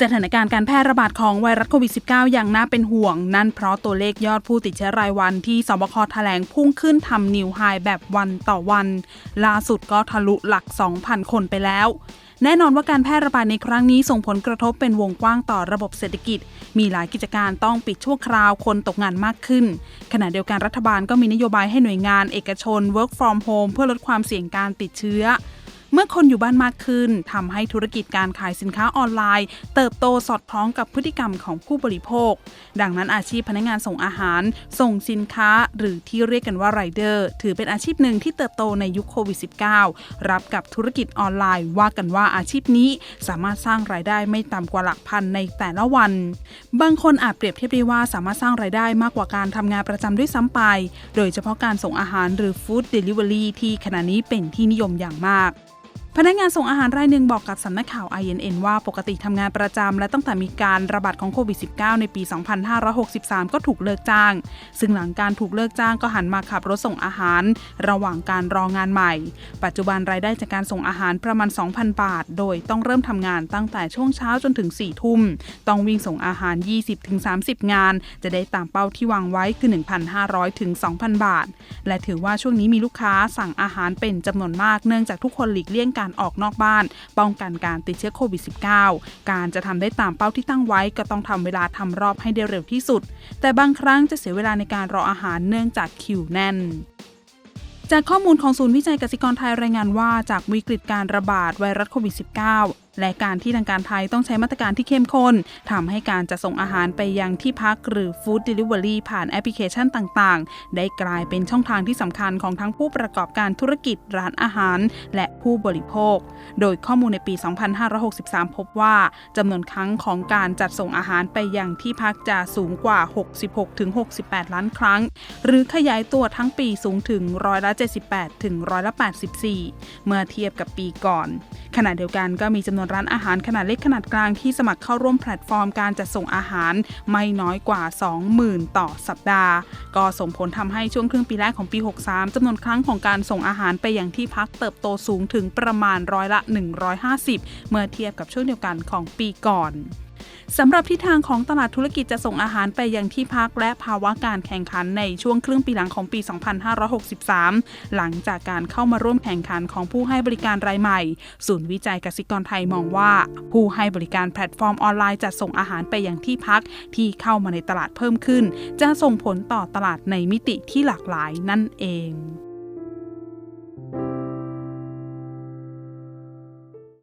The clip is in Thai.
สถานการณ์การแพร่ระบาดของไวรัสโควิด -19 อย่างน่าเป็นห่วง นั่นเพราะตัวเลขยอดผู้ติดเชื้อรายวันที่สบคแถลงพุ่งขึ้นทำนิวไฮแบบวันต่อวัน ล่าสุดก็ทะลุหลัก 2,000 คนไปแล้ว แน่นอนว่าการแพร่ระบาดในครั้งนี้ส่งผลกระทบเป็นวงกว้างต่อระบบเศรษฐกิจ มีหลายกิจการต้องปิดชั่วคราวคนตกงานมากขึ้น ขณะเดียวกันรัฐบาลก็มีนโยบายให้หน่วยงานเอกชน work from home เพื่อลดความเสี่ยงการติดเชื้อ เมื่อคนอยู่บ้านมากขึ้นทำให้ธุรกิจการขายสินค้าออนไลน์ เติบโตสอดคล้องกับพฤติกรรมของผู้บริโภค ดังนั้นอาชีพพนักงานส่งอาหาร ส่งสินค้า หรือที่เรียกกันว่าไรเดอร์ ถือเป็นอาชีพหนึ่งที่เติบโตในยุคโควิด -19 รับกับธุรกิจออนไลน์ ว่ากันว่าอาชีพนี้สามารถสร้างรายได้ไม่ต่ำกว่าหลักพันในแต่ละวัน บางคนอาจเปรียบเทียบได้ว่าสามารถสร้างรายได้มากกว่าการทำงานประจำด้วยซ้ำไป โดยเฉพาะการส่งอาหารหรือฟู้ดเดลิเวอรี่ที่ขณะนี้เป็นที่นิยมอย่างมาก พนักงานส่งอาหารรายหนึ่งบอกกับสำนักข่าว INN ว่าปกติทำงานประจำและตั้งแต่มีการระบาดของโควิด -19 ในปี 2563 ก็ถูกเลิกจ้าง ซึ่งหลังการถูกเลิกจ้างก็หันมาขับรถส่งอาหาร ระหว่างการรองานใหม่ ปัจจุบันรายได้จากการส่งอาหารประมาณ 2,000 บาท โดยต้องเริ่มทำงานตั้งแต่ช่วงเช้าจนถึง 4 ทุ่ม ต้องวิ่งส่งอาหาร 20-30 งาน จะได้ตามเป้าที่วางไว้คือ 1,500ถึง2,000 บาท และถือว่าช่วงนี้มีลูกค้าสั่งอาหารเป็นจำนวนมากเนื่องจากทุกคนหลีกเลี่ยงการออกนอกบ้าน ป้องกันการติดเชื้อโควิด -19 การจะทำได้ตามเป้าที่ตั้งไว้ก็ต้องทำเวลาทำรอบให้ได้เร็วที่สุด แต่บางครั้งจะเสียเวลาในการรออาหารเนื่องจากคิวแน่นจากข้อมูลของศูนย์วิจัยกสิกรไทยรายงานว่าจากวิกฤตการระบาดไวรัสโควิด -19 และการที่ทางการไทยต้องใช้มาตรการที่เข้มข้นทำให้การจะส่งอาหารไปยังที่พักหรือฟู้ดเดลิเวอรี่ผ่านแอปพลิเคชันต่างๆ ได้กลายเป็นช่องทางที่สำคัญของทั้งผู้ประกอบการธุรกิจร้านอาหาร และผู้บริโภค โดยข้อมูลในปี 2563 พบว่าจำนวนครั้งของการจัดส่งอาหารไปยังที่พักจะสูงกว่า 66-68 ล้านครั้ง หรือขยายตัวทั้งปีสูงถึงร้อยละ78ถึงร้อยละ84 เมื่อเทียบกับปีก่อน ขณะเดียวกันก็มีจำนวนร้านอาหารขนาดเล็กขนาดกลางที่สมัครเข้าร่วมแพลตฟอร์มการจัดส่งอาหารไม่น้อยกว่า 20,000 ต่อสัปดาห์ ก็ส่งผลทำให้ช่วงครึ่งปีแรกของปี 63จำนวนครั้งของการส่งอาหารไปยังที่พักเติบโตสูงถึงประมาณร้อยละ 150 เมื่อเทียบกับช่วงเดียวกันของปีก่อน สำหรับทิศทางของตลาดธุรกิจจะส่งอาหารไปยังที่พักและภาวะการแข่งขันในช่วงครึ่งปีหลังของปี 2563 หลังจากการเข้ามาร่วมแข่งขันของผู้ให้บริการรายใหม่ ศูนย์วิจัยกสิกรไทยมองว่า ผู้ให้บริการแพลตฟอร์มออนไลน์จะส่งอาหารไปยังที่พักที่เข้ามาในตลาดเพิ่มขึ้น จะส่งผลต่อตลาดในมิติที่หลากหลายนั่นเอง